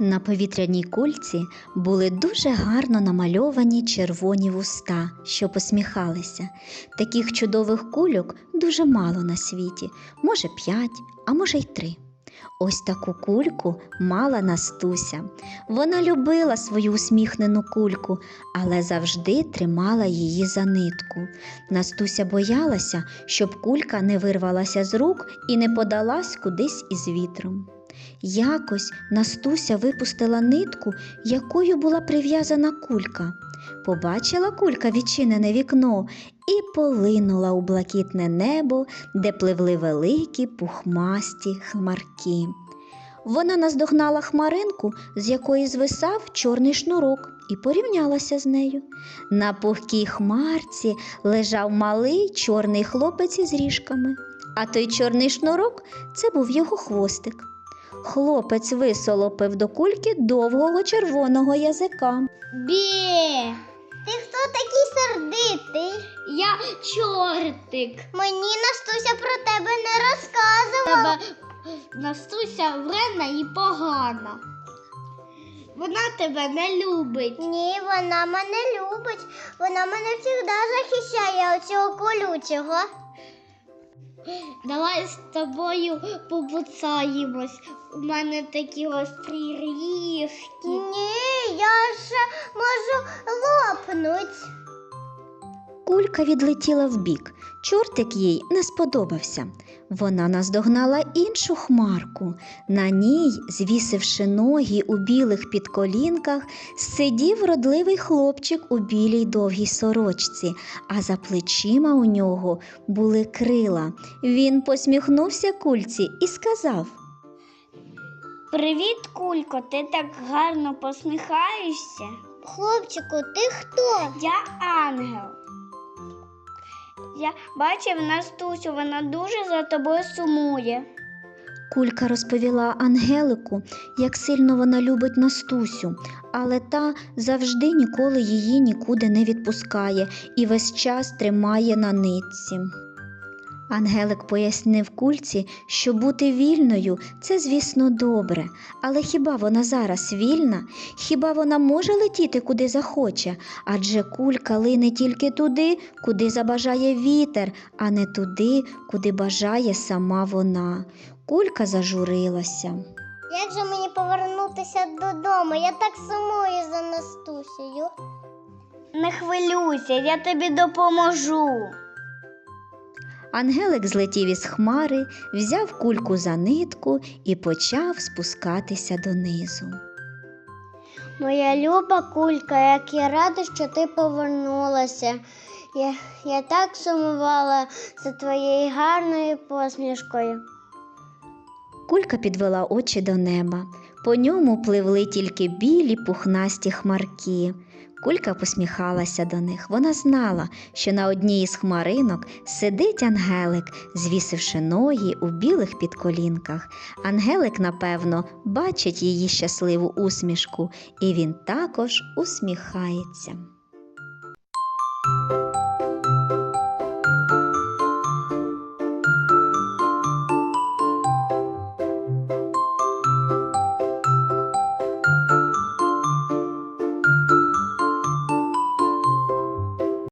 На повітряній кульці були дуже гарно намальовані червоні вуста, що посміхалися. Таких чудових кульок дуже мало на світі, може п'ять, а може й три. Ось таку кульку мала Настуся. Вона любила свою усміхнену кульку, але завжди тримала її за нитку. Настуся боялася, щоб кулька не вирвалася з рук і не подалась кудись із вітром. Якось Настуся випустила нитку, якою була прив'язана кулька. Побачила кулька відчинене вікно і полинула у блакитне небо, де пливли великі пухмасті хмарки. Вона наздогнала хмаринку, з якої звисав чорний шнурок, і порівнялася з нею. На пухкій хмарці лежав малий чорний хлопець із ріжками, а той чорний шнурок це був його хвостик. Хлопець висолопив до кульки довгого червоного язика. Бє, Ти хто такий сердитий? я чортик. Мені Настуся про тебе не розказувала. Тебе Настуся вредна і погана. Вона тебе не любить. Ні, вона мене любить. Вона мене завжди захищає оцього колючого. Давай з тобою побуцаємось. У мене такі острі ріжки. Ні, лопнуть. Кулька відлетіла вбік. Чортик їй не сподобався. Вона наздогнала іншу хмарку. На ній, звісивши ноги у білих підколінках, сидів вродливий хлопчик у білій довгій сорочці, а за плечима у нього були крила. Він посміхнувся кульці і сказав. Привіт, Кулько, ти так гарно посміхаєшся. Хлопчику, ти хто? Я ангел. Я бачив Настусю, вона дуже за тобою сумує. Кулька розповіла Ангелику, як сильно вона любить Настусю, але та завжди ніколи її нікуди не відпускає і весь час тримає на нитці. Ангелик пояснив кульці, що бути вільною це, звісно, добре, але хіба вона зараз вільна? Хіба вона може летіти куди захоче? Адже кулька лине тільки туди, куди забажає вітер, а не туди, куди бажає сама вона. Кулька зажурилася. Як же мені повернутися додому? Я так сумую за Настусею. Не хвилюйся, я тобі допоможу. Ангелик злетів із хмари, взяв кульку за нитку і почав спускатися донизу. Моя люба кулька, як я рада, що ти повернулася. Я, я так сумувала за твоєю гарною посмішкою. Кулька підвела очі до неба. По ньому пливли тільки білі пухнасті хмарки. Кулька посміхалася до них. Вона знала, що на одній із хмаринок сидить Ангелик, звісивши ноги у білих підколінках. Ангелик, напевно, бачить її щасливу усмішку, і він також усміхається.